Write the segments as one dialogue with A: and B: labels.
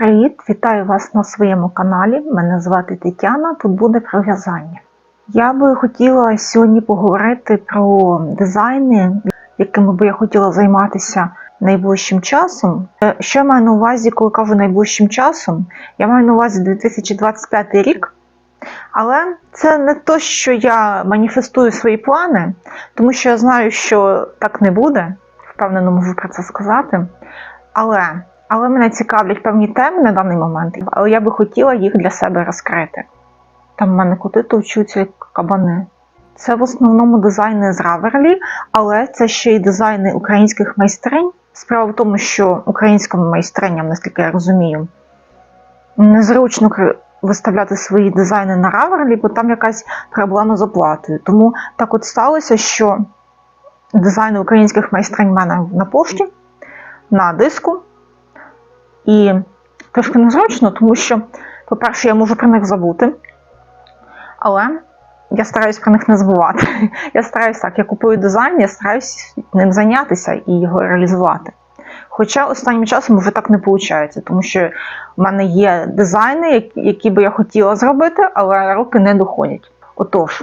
A: Привіт, вітаю вас на своєму каналі. Мене звати Тетяна. Тут буде про в'язання. Я би хотіла сьогодні поговорити про дизайни, якими би я хотіла займатися найближчим часом. Е, Що я маю на увазі, коли кажу найближчим часом? Я маю на увазі 2025 рік. Але це не то, що я маніфестую свої плани, тому що я знаю, що так не буде. Впевнено, можу про це сказати. Але, але мене цікавлять певні теми на даний момент, але я би хотіла їх для себе розкрити. Там в мене коти товчуться кабани. Це в основному дизайни з Раверлі, але це ще й дизайни українських майстринь. Справа в тому, що українським майстриням, наскільки я розумію, незручно виставляти свої дизайни на Раверлі, бо там якась проблема з оплатою. Тому так от сталося, що дизайни українських майстринь в мене на пошті, на диску. І трошки незручно, тому що, по-перше, я можу про них забути, але я стараюсь про них не забувати. Я стараюсь так, я купую дизайн, я стараюсь ним зайнятися і його реалізувати. Хоча останнім часом вже так не виходить, тому що в мене є дизайни, які би я хотіла зробити, але руки не доходять. Отож,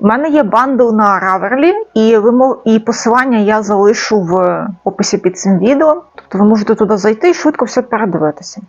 A: в мене є бандл на Ravelry, і, ви мо- і посилання я залишу в описі під цим відео. Тобто ви можете туди зайти і швидко все передивитися.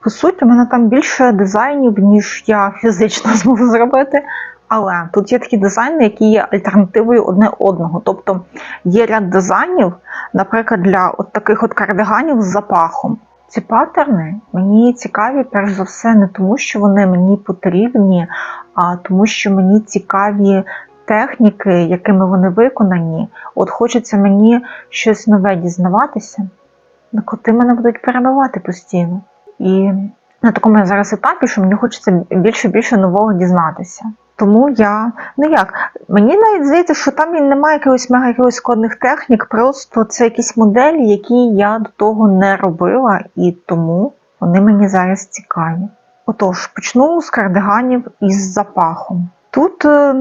A: По суті, у мене там більше дизайнів, ніж я фізично зможу зробити. Але тут є такі дизайни, які є альтернативою одне одного. Тобто є ряд дизайнів, наприклад, для от таких от кардиганів з запахом. Ці паттерни мені цікаві, перш за все, не тому, що вони мені потрібні, а тому, що мені цікаві техніки, якими вони виконані. От хочеться мені щось нове дізнаватися. Ну, коти мене будуть перебивати постійно. І на такому я зараз етапі, що мені хочеться більше-більше нового дізнатися. Тому я, ну як, мені навіть здається, що там і немає якихось мега якихось складних технік, просто це якісь моделі, які я до того не робила, і тому вони мені зараз цікаві. Отож, почну з кардиганів із запахом. Тут е,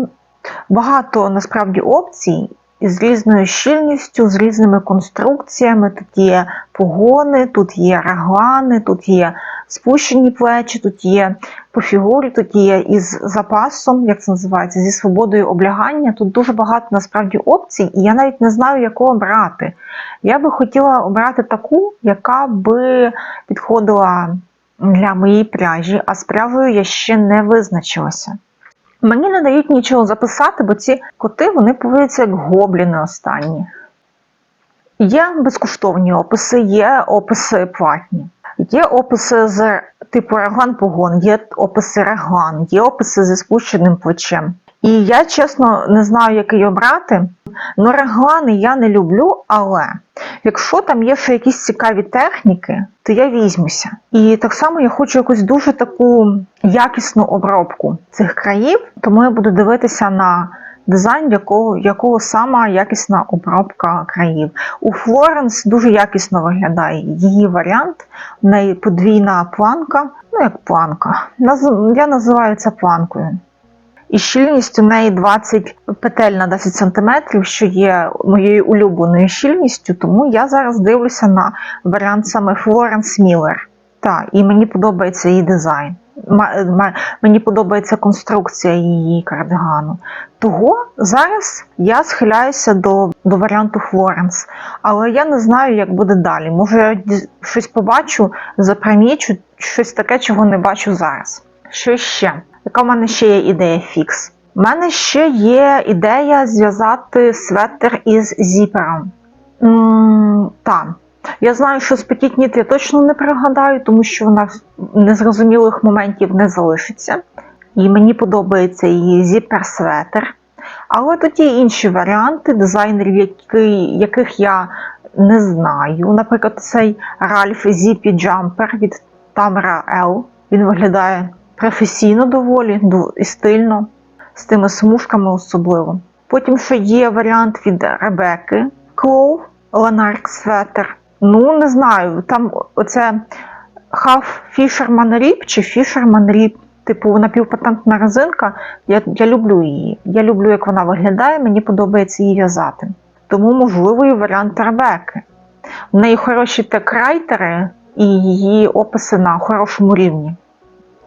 A: багато насправді опцій з різною щільністю, з різними конструкціями. Тут є погони, тут є реглани, тут є спущені плечі, тут є по фігурі, тут є із запасом, як це називається, зі свободою облягання. Тут дуже багато насправді опцій, і я навіть не знаю, яку обрати. Я би хотіла обрати таку, яка би підходила для моєї пряжі, а з пряжею я ще не визначилася. Мені не дають нічого записати, бо ці коти вони поводяться як гобліни останні. Є безкоштовні описи, є описи платні. Є описи з типу реган погон, є описи реган, є описи зі спущеним плечем. І я чесно не знаю, який обрати. Ну, реглани я не люблю, але якщо там є ще якісь цікаві техніки, то я візьмуся. І так само я хочу якусь дуже таку якісну обробку цих країв, тому я буду дивитися на дизайн, якого, якого сама якісна обробка країв. У Флоренс дуже якісно виглядає її варіант. В неї подвійна планка, ну як планка. Я називаю це планкою. І щільність у неї 20 петель на 10 см, що є моєю улюбленою щільністю, тому я зараз дивлюся на варіант саме Florence Miller. Так, і мені подобається її дизайн. Мені подобається конструкція її кардигану. Того зараз я схиляюся до, до варіанту Флоренс, але я не знаю, як буде далі. Може, я щось побачу, запримічу, щось таке, чого не бачу зараз. Що ще? Яка в мене ще є ідея фікс? У мене ще є ідея зв'язати светр із зіпером. Так. Я знаю, що Petit я точно не пригадаю, тому що вона незрозумілих моментів не залишиться. І мені подобається її зіпер-светр. Але тут є інші варіанти дизайнерів, які, яких я не знаю. Наприклад, цей Ralph Zippy Jumper від Tamara L. Він виглядає професійно доволі і стильно, з тими смужками особливо. Потім ще є варіант від Ребекки Клоу Lanark Sweater. Ну, не знаю, там оце Half Fisherman Rip чи Fisherman Rip, типу напівпатентна резинка. Я, я люблю її. Я люблю, як вона виглядає, мені подобається її в'язати. Тому можливий варіант Ребекки. В неї хороші текрайтери, і її описи на хорошому рівні.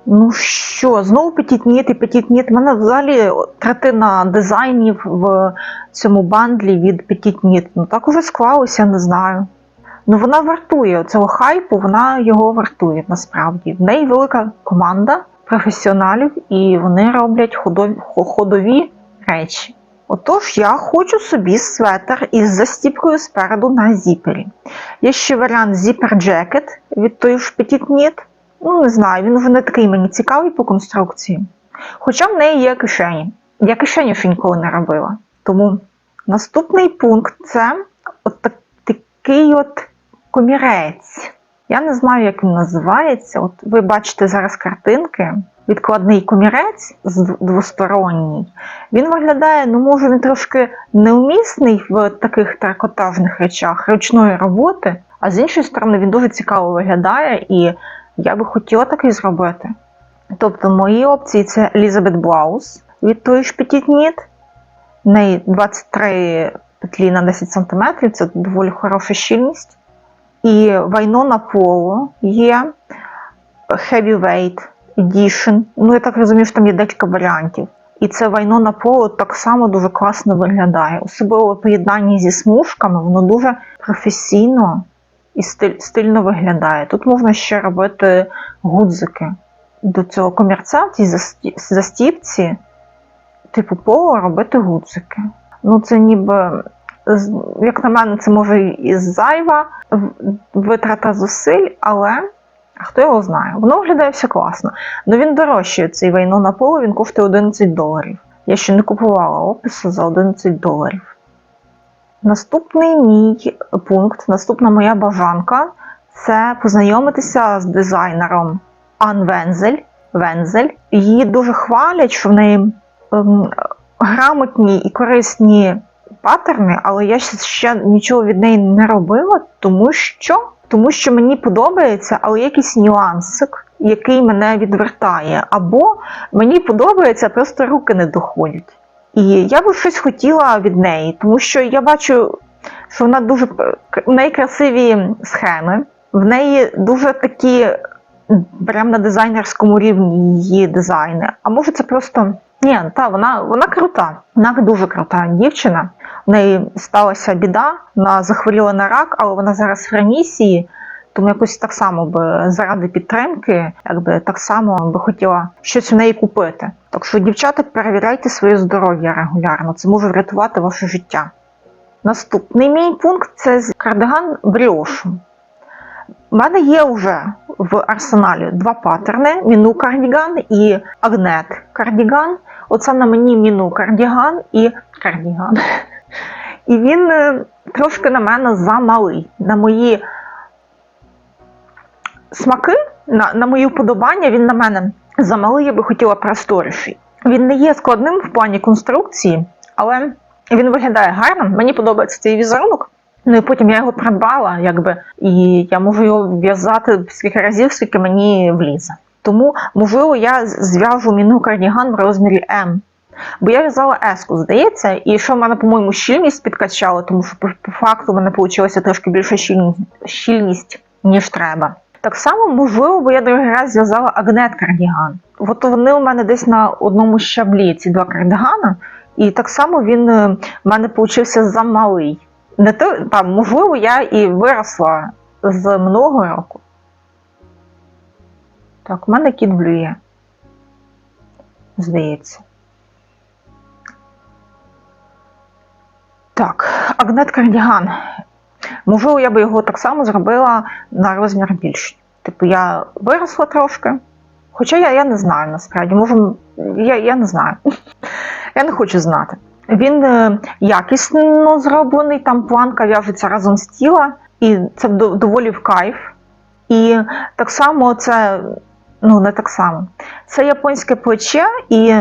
A: Ну що, знову петітніт і петітніт. У мене взагалі третина дизайнів в цьому бандлі від петітніт. Ну так уже склалося, не знаю. Ну вона вартує цього хайпу, вона його вартує насправді. В неї велика команда професіоналів, і вони роблять ходові, ходові речі. Отож, я хочу собі светр із застіпкою спереду на зіпері. Є ще варіант Jacket від тої ж Petit Knit. Ну, не знаю, він вже не такий мені цікавий по конструкції. Хоча в неї є кишені. Я кишені ще ніколи не робила. Тому наступний пункт це от так- такий от комірець. Я не знаю, як він називається. От ви бачите зараз картинки. Відкладний комірець двосторонній. Він виглядає, ну може він трошки неумісний в таких трикотажних речах ручної роботи, а з іншої сторони він дуже цікаво виглядає, і я би хотіла такий зробити. Тобто мої опції це Elizabeth Blouse від тої ж Petit Knit. В неї 23 петлі на 10 см, це доволі хороша щільність. І Вайнона Polo є Heavyweight Edition. Ну, я так розумію, що там є декілька варіантів. І це Вайнона Polo так само дуже класно виглядає. Особливо в поєднанні зі смужками, воно дуже професійно і стиль, стильно виглядає. Тут можна ще робити гудзики. До цього комірця в цій засті- застіпці, типу поло, робити гудзики. Ну, це ніби, як на мене, це може і зайва витрата зусиль, але хто його знає. Воно виглядає все класно. Ну він дорожчий, цей вайно на поло, він коштує 11 доларів. Я ще не купувала опису за 11 доларів. Наступний мій пункт, наступна моя бажанка це познайомитися з дизайнером Ан Вензель. Вензель. Її дуже хвалять, що в неї ем, грамотні і корисні паттерни, але я ще- нічого від неї не робила, тому що, тому що мені подобається, але якийсь нюансик, який мене відвертає. Або мені подобається, просто руки не доходять. І я би щось хотіла від неї, тому що я бачу, що вона дуже в неї красиві схеми, в неї дуже такі прям на дизайнерському рівні її дизайни. А може це просто. Ні, та вона, вона крута, вона дуже крута дівчина. В неї сталася біда, вона захворіла на рак, але вона зараз в ремісії, тому якось так само би заради підтримки, якби так само би хотіла щось в неї купити. Так що, дівчата, перевіряйте своє здоров'я регулярно, це може врятувати ваше життя. Наступний мій пункт це кардиган бріошу. У мене є вже в арсеналі два паттерни: міну кардіган і агнет кардіган. Оце на мені міну кардіган і кардіган. І він е, трошки на мене замалий. На мої смаки, на, на мої вподобання, він на мене замалий, я би хотіла просторіший. Він не є складним в плані конструкції, але він виглядає гарно. Мені подобається цей візерунок. Ну і потім я його придбала, якби, і я можу його в'язати скільки разів, скільки мені влізе. Тому, можливо, я зв'яжу міну кардіган в розмірі М. Бо я в'язала еску, здається, і що в мене, по-моєму, щільність підкачала, тому що по, факту в мене вийшла трошки більша щільність, щільність, ніж треба. Так само, можливо, бо я другий раз зв'язала агнет кардіган. От вони у мене десь на одному щаблі, ці два кардигана, і так само він е, в мене получився замалий. Не то, там, можливо, я і виросла з минулого року. Так, у мене кіт блює. Здається. Так, Агнет Кардіган. Можливо, я би його так само зробила на розмір більший. Типу, я виросла трошки. Хоча я, я не знаю насправді. Може, я, я не знаю. Я не хочу знати. Він е, якісно зроблений, там планка в'яжеться разом з тіла, і це доволі в кайф. І так само це, ну не так само. Це японське плече, і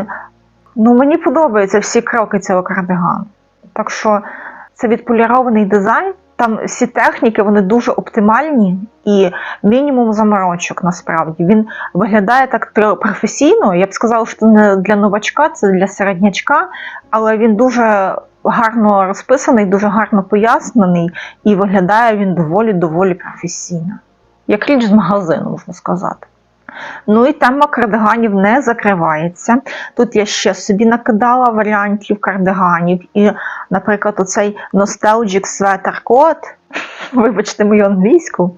A: ну, мені подобаються всі кроки цього кардигану. Так що це відполірований дизайн. Там всі техніки вони дуже оптимальні і мінімум заморочок насправді. Він виглядає так професійно. Я б сказала, що це не для новачка, це для середнячка, але він дуже гарно розписаний, дуже гарно пояснений, і виглядає він доволі доволі професійно. як річ з магазину, можна сказати. Ну і тема кардиганів не закривається. Тут я ще собі накидала варіантів кардиганів. І, наприклад, оцей Nostalgic Sweater Coat, вибачте мою англійську,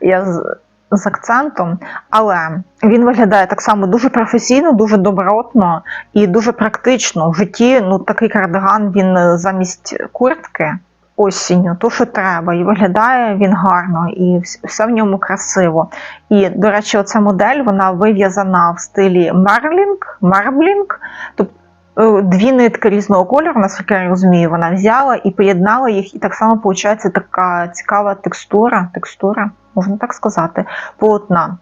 A: я з, з акцентом, але він виглядає так само дуже професійно, дуже добротно і дуже практично. В житті ну, такий кардиган він е, замість куртки осінню, то, що треба, і виглядає він гарно, і все в ньому красиво. І, до речі, оця модель вона вив'язана в стилі мерлінг, мерблінг, тобто е, дві нитки різного кольору, наскільки я розумію, вона взяла і поєднала їх, і так само виходить така цікава текстура, текстура, можна так сказати, полотна.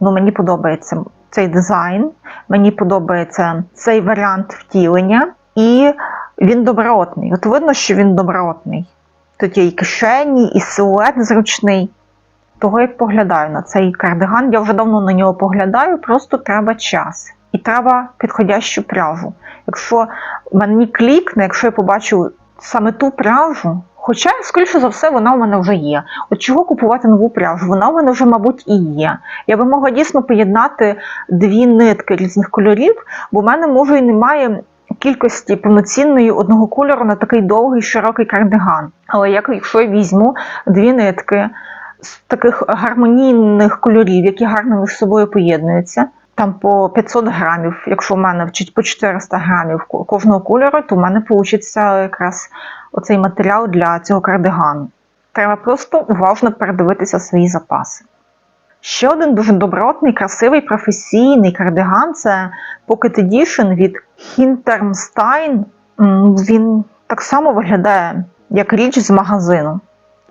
A: Ну, мені подобається цей дизайн, мені подобається цей варіант втілення, і він добротний. От видно, що він добротний. Тут є і кишені, і силует зручний. Того я поглядаю на цей кардиган. Я вже давно на нього поглядаю, просто треба час. І треба підходящу пряжу. Якщо мені клікне, якщо я побачу саме ту пряжу, хоча, скоріше за все, вона в мене вже є. От чого купувати нову пряжу? Вона в мене вже, мабуть, і є. Я би могла дійсно поєднати дві нитки різних кольорів, бо в мене може і немає кількості повноцінної одного кольору на такий довгий широкий кардиган. Але як якщо я візьму дві нитки з таких гармонійних кольорів, які гарно між собою поєднуються. Там по 500 грамів, якщо в мене вчить по 400 грамів кожного кольору, то в мене вийде якраз оцей матеріал для цього кардигану. Треба просто уважно передивитися свої запаси. Ще один дуже добротний, красивий, професійний кардиган це Pocket Edition від Hinterstein. М, Він так само виглядає як річ з магазину.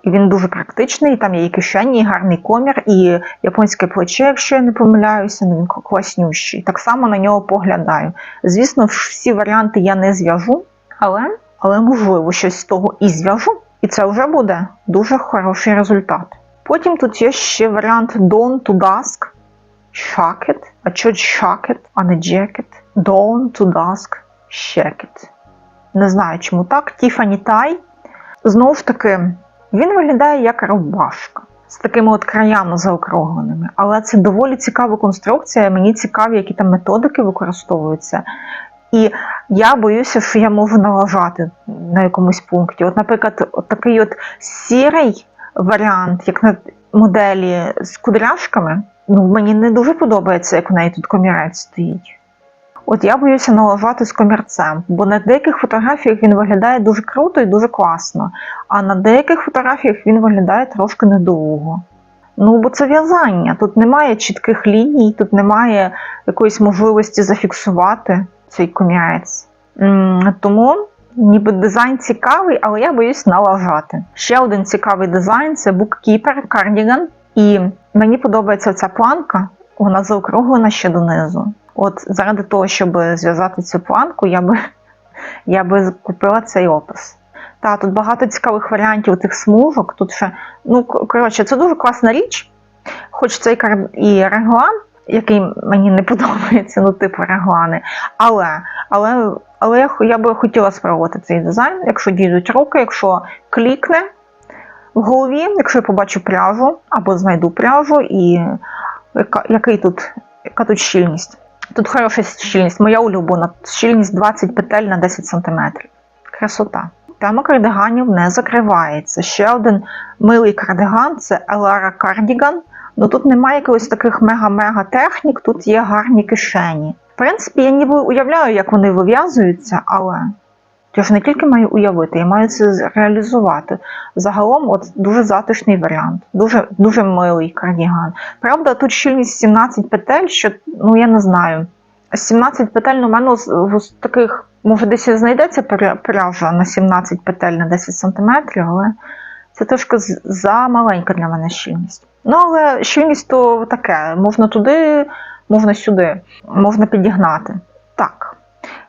A: І він дуже практичний, там є і кишені, і гарний комір, і японське плече, якщо я не помиляюся, ну він класнющий. Так само на нього поглядаю. Звісно, всі варіанти я не зв'яжу, але, але можливо щось з того і зв'яжу, і це вже буде дуже хороший результат. Потім тут є ще варіант Dawn to Dusk Shacket. А що Shacket, а не Jacket? Dawn to Dusk Shacket. Не знаю, чому так. Tiffany Tie. Знову ж таки, він виглядає як рубашка з такими от краями заокругленими. Але це доволі цікава конструкція. Мені цікаві, які там методики використовуються. І я боюся, що я можу налажати на якомусь пункті. От, наприклад, от такий от сірий варіант, як на моделі з кудряшками, ну мені не дуже подобається, як в неї тут комірець стоїть. От я боюся налажати з комірцем, бо на деяких фотографіях він виглядає дуже круто і дуже класно, а на деяких фотографіях він виглядає трошки недовго. Ну, бо це в'язання. Тут немає чітких ліній, тут немає якоїсь можливості зафіксувати цей комірець. Тому ніби дизайн цікавий, але я боюсь налажати. Ще один цікавий дизайн це Bookkeeper Cardigan. І мені подобається ця планка, вона заокруглена ще донизу. От заради того, щоб зв'язати цю планку, я би, я би купила цей опис. Та, тут багато цікавих варіантів тих смужок. Тут ще, ну, коротше, це дуже класна річ. Хоч це і, кар- і реглан, який мені не подобається, ну, типу реглани. Але, але, але я, я би хотіла спробувати цей дизайн, якщо дійдуть руки, якщо клікне в голові, якщо я побачу пряжу або знайду пряжу, і яка, який тут, яка тут щільність. Тут хороша щільність, моя улюблена. Щільність 20 петель на 10 см. Красота. Тема кардиганів не закривається. Ще один милий кардиган це Elara Cardigan. Ну тут немає якихось таких мега-мега технік, тут є гарні кишені. В принципі, я ніби уявляю, як вони вив'язуються, але я ж не тільки маю уявити, я маю це реалізувати. Загалом, от дуже затишний варіант, дуже, дуже милий кардіган. Правда, тут щільність 17 петель, що ну я не знаю. 17 петель у мене з, таких, може, десь знайдеться пряжа на 17 петель на 10 см, але це трошки замаленька для мене щільність. Ну, але щільність то таке, можна туди, можна сюди, можна підігнати. Так.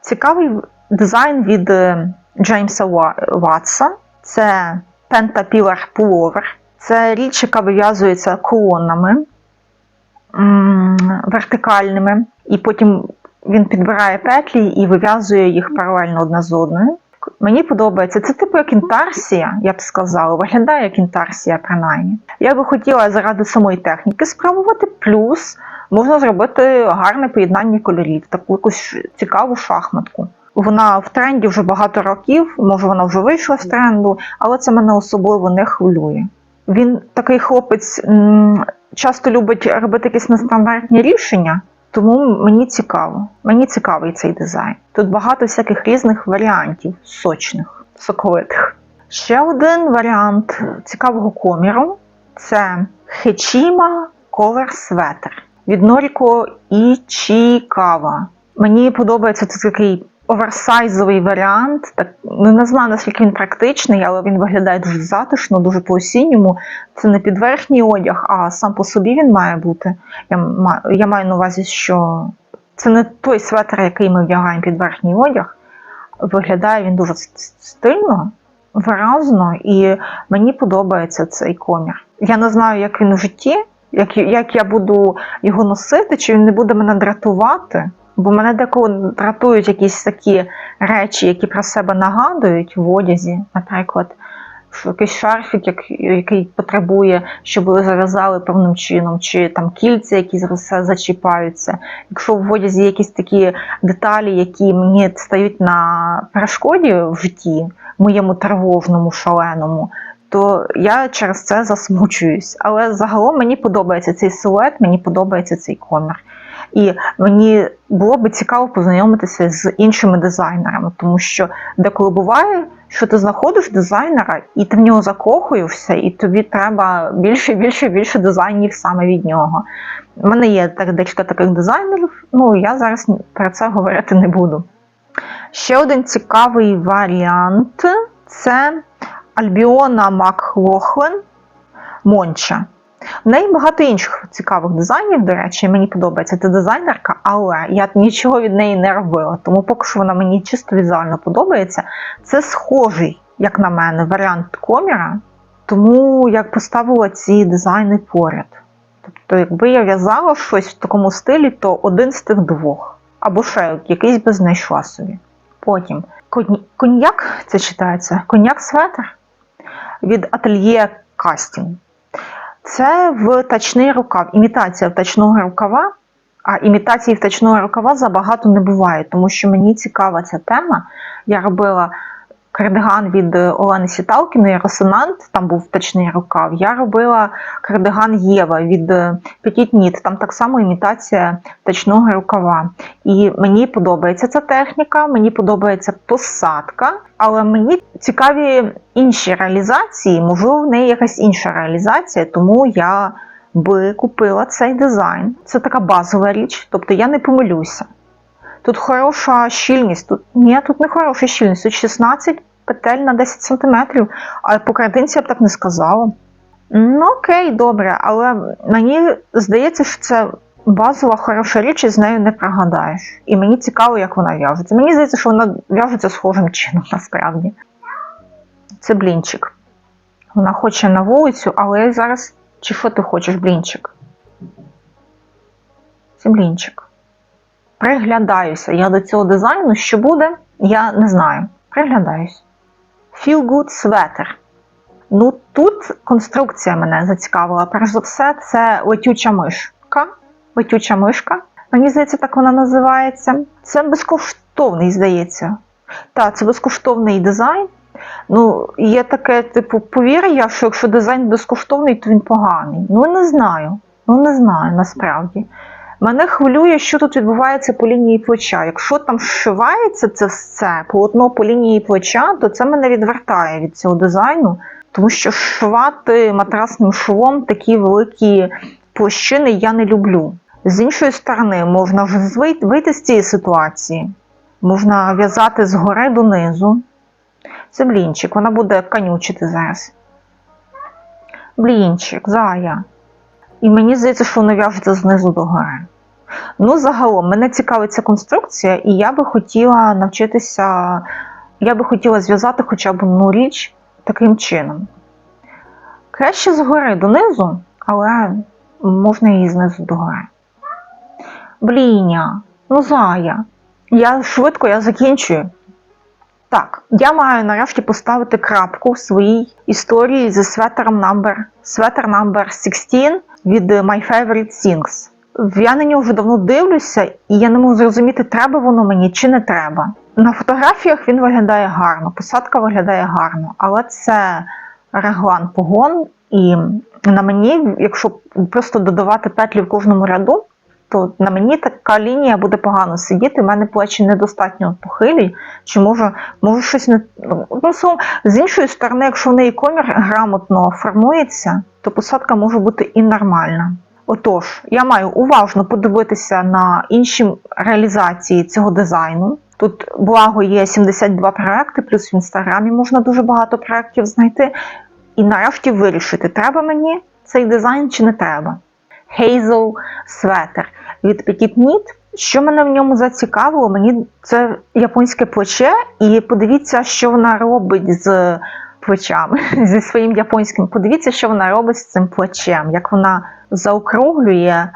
A: Цікавий дизайн від е, Джеймса Ватса. Це Pentapillar Pullover. Це річ, яка вив'язується колонами вертикальними, і потім він підбирає петлі і вив'язує їх паралельно одна з одною. Мені подобається. Це типу як інтарсія, я б сказала. Виглядає як інтарсія, принаймні. Я би хотіла заради самої техніки спробувати, плюс можна зробити гарне поєднання кольорів, таку якусь цікаву шахматку. Вона в тренді вже багато років, може вона вже вийшла з тренду, але це мене особливо не хвилює. Він такий хлопець часто любить робити якісь нестандартні рішення, тому мені цікаво. Мені цікавий цей дизайн. Тут багато всяких різних варіантів, сочних, соковитих. Ще один варіант цікавого коміру це Хечіма Color Sweater від Noriko Ichikawa. Мені подобається це такий оверсайзовий варіант. Так, ну, не знаю, наскільки він практичний, але він виглядає дуже затишно, дуже по-осінньому. Це не підверхній одяг, а сам по собі він має бути. Я, я маю на увазі, що це не той светр, який ми вдягаємо під верхній одяг. Виглядає він дуже стильно, виразно, і мені подобається цей комір. Я не знаю, як він у житті, як, як я буду його носити, чи він не буде мене дратувати. Бо мене деколи дратують якісь такі речі, які про себе нагадують в одязі, наприклад, якийсь шарфік, який потребує, щоб ви зав'язали певним чином, чи там кільця, які зачіпаються. Якщо в одязі якісь такі деталі, які мені стають на перешкоді в житті, моєму тривожному, шаленому, то я через це засмучуюсь. Але загалом мені подобається цей силует, мені подобається цей комір. І мені було би цікаво познайомитися з іншими дизайнерами, тому що деколи буває, що ти знаходиш дизайнера, і ти в нього закохуєшся, і тобі треба більше, більше, більше дизайнів саме від нього. У мене є так, декілька таких дизайнерів, ну я зараз про це говорити не буду. Ще один цікавий варіант це Альбіона Маклохлен Монча. В неї багато інших цікавих дизайнів, до речі, мені подобається ця дизайнерка, але я нічого від неї не робила. Тому поки що вона мені чисто візуально подобається. Це схожий, як на мене, варіант коміра, тому я поставила ці дизайни поряд. Тобто, якби я в'язала щось в такому стилі, то один з тих двох. Або ще якийсь би знайшла собі. Потім конь- коньяк, це читається, коньяк светр від ательє Кастінг. Це втачний рукав, імітація втачного рукава, а імітації втачного рукава забагато не буває, тому що мені цікава ця тема. Я робила кардиган від е, Олени Сіталкіної Ресонант, там був втачний рукав. Я робила кардиган Єва від е, Petit Knit, там так само імітація втачного рукава. І мені подобається ця техніка, мені подобається посадка, але мені цікаві інші реалізації, можливо, в неї якась інша реалізація, тому я би купила цей дизайн. Це така базова річ, тобто я не помилюся. Тут хороша щільність, тут ні, тут не хороша щільність, тут 16 петель на 10 см, а по картинці я б так не сказала. Ну окей, добре, але мені здається, що це базова хороша річ, і з нею не прогадаєш. І мені цікаво, як вона в'яжеться. Мені здається, що вона в'яжеться схожим чином, насправді. Це блінчик. Вона хоче на вулицю, але зараз. Чи що ти хочеш, блінчик? Це блінчик. Приглядаюся. Я до цього дизайну, що буде, я не знаю. Приглядаюсь. Feel Good Sweater. Ну, тут конструкція мене зацікавила. Перш за все, це летюча мишка. Летюча мишка. Мені здається, так вона називається. Це безкоштовний, здається. Так, це безкоштовний дизайн. Ну, є таке, типу, повір'я, що якщо дизайн безкоштовний, то він поганий. Ну, не знаю. Ну, не знаю, насправді. Мене хвилює, що тут відбувається по лінії плеча. Якщо там зшивається це все полотно по лінії плеча, то це мене відвертає від цього дизайну, тому що шивати матрасним швом такі великі площини я не люблю. З іншої сторони, можна вже вийти з цієї ситуації, можна в'язати згори донизу. Це блінчик, вона буде канючити зараз. Блінчик, зая. І мені здається, що воно в'яжеться знизу до гори. Ну, загалом, мене цікавить ця конструкція, і я би хотіла навчитися, я би хотіла зв'язати хоча б одну річ таким чином. Краще згори донизу, але можна її знизу до гори. Бліня, ну зая. Я швидко я закінчую. Так, я маю нарешті поставити крапку в своїй історії зі светером number, светер number 16 від My Favorite Things. Я на нього вже давно дивлюся, і я не можу зрозуміти, треба воно мені чи не треба. На фотографіях він виглядає гарно, посадка виглядає гарно, але це реглан погон, і на мені, якщо просто додавати петлі в кожному ряду, то на мені така лінія буде погано сидіти. У мене плечі недостатньо похилі, чи може, може щось не ну, з іншої сторони, якщо в неї комір грамотно формується, то посадка може бути і нормальна. Отож, я маю уважно подивитися на інші реалізації цього дизайну. Тут, благо, є 72 проекти, плюс в інстаграмі можна дуже багато проєктів знайти. І нарешті вирішити, треба мені цей дизайн чи не треба. Hazel светер від Petit Knit. Що мене в ньому зацікавило, мені це японське плече, і подивіться, що вона робить з плечами, зі своїм японським. Подивіться, що вона робить з цим плечем, як вона заокруглює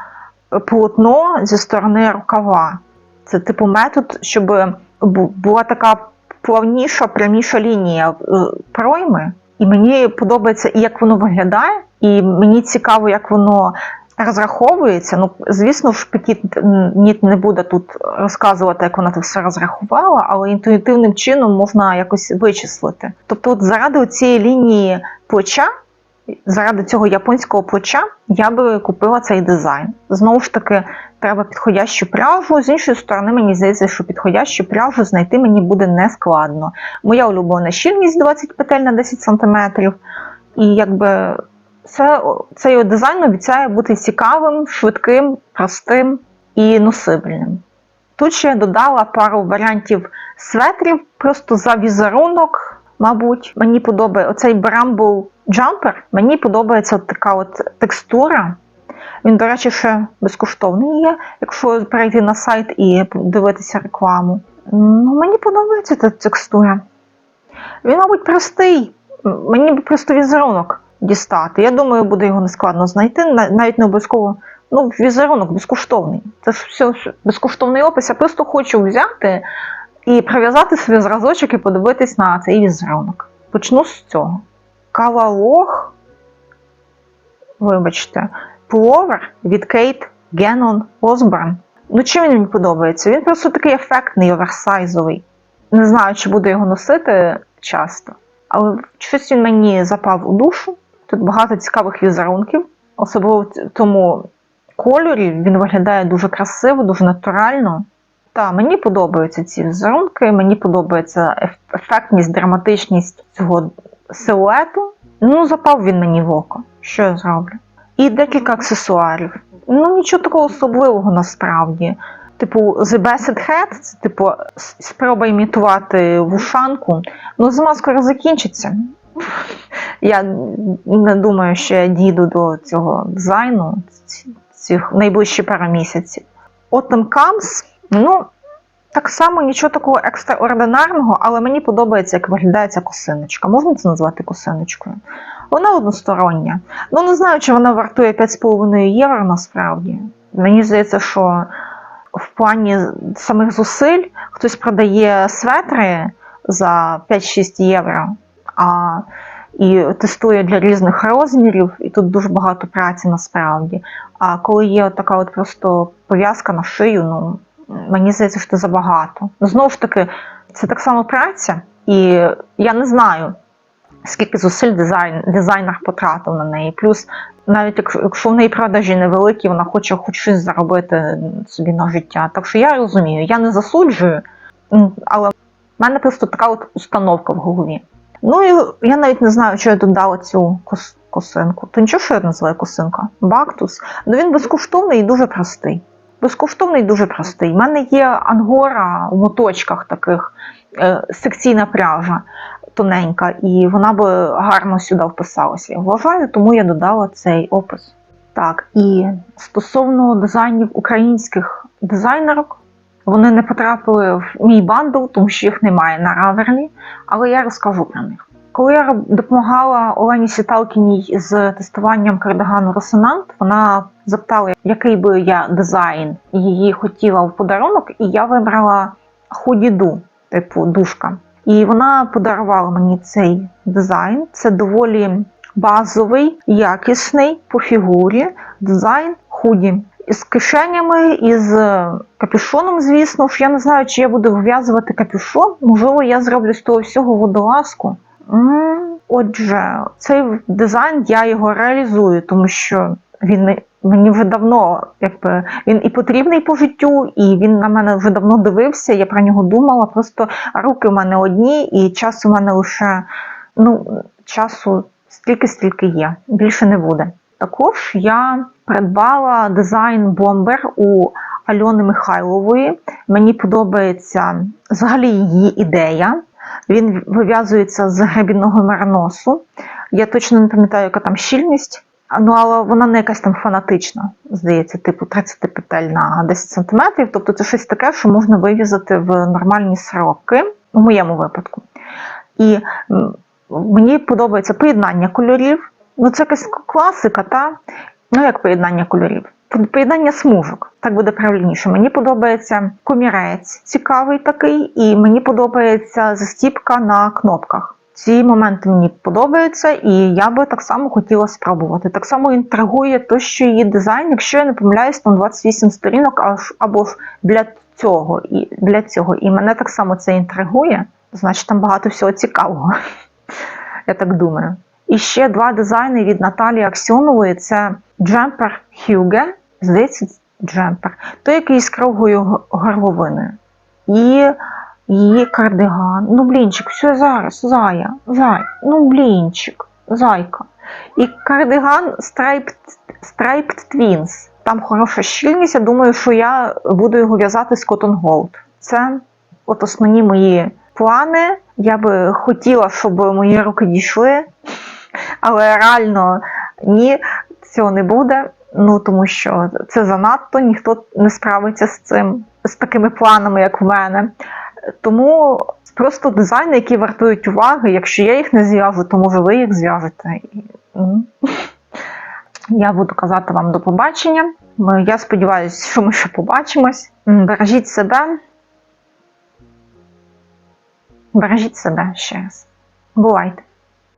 A: полотно зі сторони рукава. Це типу метод, щоб була така плавніша, пряміша лінія е, пройми. І мені подобається і як воно виглядає, і мені цікаво, як воно розраховується. Ну, звісно ж, Пекіт не буде тут розказувати, як вона це все розрахувала, але інтуїтивним чином можна якось вичислити. Тобто, от заради цієї лінії плеча, заради цього японського плеча, я би купила цей дизайн. Знову ж таки, треба підходящу пряжу. З іншої сторони, мені здається, що підходящу пряжу знайти мені буде нескладно. Моя улюблена щільність 20 петель на 10 см. І якби це, цей дизайн обіцяє бути цікавим, швидким, простим і носибельним. Тут ще я додала пару варіантів светрів, просто за візерунок, мабуть. Мені подобається оцей Bramble Jumper, мені подобається така от текстура. Він, до речі, ще безкоштовний є, якщо перейти на сайт і дивитися рекламу. Ну, мені подобається ця текстура. Він, мабуть, простий. Мені просто візерунок дістати. Я думаю, буде його нескладно знайти, навіть не обов'язково. Ну, візерунок безкоштовний. Це ж все безкоштовний опис. Я просто хочу взяти і прив'язати свій зразочок і подивитись на цей візерунок. Почну з цього. Кавалог, вибачте, Пуловер від Кейт Геннон Осборн. Ну, чим він мені подобається? Він просто такий ефектний, оверсайзовий. Не знаю, чи буду його носити часто, але щось він мені запав у душу. Тут багато цікавих візерунків, особливо в тому кольорі. Він виглядає дуже красиво, дуже натурально. Та мені подобаються ці візерунки, мені подобається ефектність, драматичність цього силуету. Ну, запав він мені в око. Що я зроблю? І декілька аксесуарів. Ну, нічого такого особливого насправді. Типу, The Basset Head, це типу спроба імітувати вушанку. Ну, скоро закінчиться. Я не думаю, що я дійду до цього дизайну цих найближчі пару місяців. Autumn Comes, ну, так само нічого такого екстраординарного, але мені подобається, як виглядає ця косиночка. Можна це назвати косиночкою? Вона одностороння. Ну, не знаю, чи вона вартує 5,5 євро насправді. Мені здається, що в плані самих зусиль хтось продає светри за 5-6 євро, а і тестує для різних розмірів, і тут дуже багато праці насправді. А коли є така от просто пов'язка на шию, ну мені здається, що це забагато. Ну, знову ж таки, це так само праця, і я не знаю, скільки зусиль дизайн, дизайнер потратив на неї. Плюс, навіть якщо, в неї продажі невеликі, вона хоче хоч щось заробити собі на життя. Так що я розумію, я не засуджую, але в мене просто така от установка в голові. Ну і я навіть не знаю, що я додала цю кос- косинку. То нічого, що я називаю косинка? Бактус. Ну він безкоштовний і дуже простий. Безкоштовний і дуже простий. У мене є ангора в моточках таких, е, секційна пряжа тоненька, і вона би гарно сюди вписалася. Я вважаю, тому я додала цей опис. Так, і стосовно дизайнів українських дизайнерок, вони не потрапили в мій бандл, тому що їх немає на Раверлі, але я розкажу про них. Коли я допомагала Олені Сіталкіній з тестуванням кардигану Росонант, вона запитала, який би я дизайн її хотіла в подарунок, і я вибрала худіду, типу душка. І вона подарувала мені цей дизайн. Це доволі базовий, якісний по фігурі дизайн худі. Із кишенями, із е, капюшоном, звісно ж. Я не знаю, чи я буду вив'язувати капюшон. Можливо, я зроблю з того всього водолазку. Отже, цей дизайн я його реалізую, тому що він мені вже давно, якби він і потрібний по життю, і він на мене вже давно дивився. Я про нього думала. Просто руки в мене одні, і часу в мене лише ну, часу стільки, стільки є. Більше не буде. Також я придбала дизайн бомбер у Альони Михайлової. Мені подобається взагалі її ідея. Він вив'язується з гребінного мериносу. Я точно не пам'ятаю, яка там щільність. Ну, але вона не якась там фанатична, здається, типу 30 петель на 10 см. Тобто це щось таке, що можна вив'язати в нормальні сроки, у моєму випадку. І мені подобається поєднання кольорів. Ну, це якась класика, та? Ну, як поєднання кольорів? Поєднання смужок, так буде правильніше. Мені подобається комірець цікавий такий, і мені подобається застіпка на кнопках. Ці моменти мені подобаються, і я би так само хотіла спробувати. Так само інтригує то, що її дизайн, якщо я не помиляюсь, там 28 сторінок, або ж для цього і для цього. І мене так само це інтригує. Значить, там багато всього цікавого. Я так думаю. І ще два дизайни від Наталії Аксьонової: це джемпер Хюге, здається, джемпер, той, який з круглою горловиною. І її кардиган. Ну, блінчик, все зараз, зая, зай, ну блінчик, зайка. І кардиган Striped, Striped Twins. Там хороша щільність. Я думаю, що я буду його в'язати з Cotton Gold. Це от основні мої плани. Я би хотіла, щоб мої руки дійшли, але реально ні, цього не буде. Ну тому що це занадто, ніхто не справиться з цим, з такими планами, як в мене. Тому просто дизайни, які вартують уваги. Якщо я їх не зв'яжу, то може ви їх зв'яжете. Я буду казати вам до побачення. Я сподіваюся, що ми ще побачимось. Бережіть себе. Бережіть себе ще раз. Бувайте!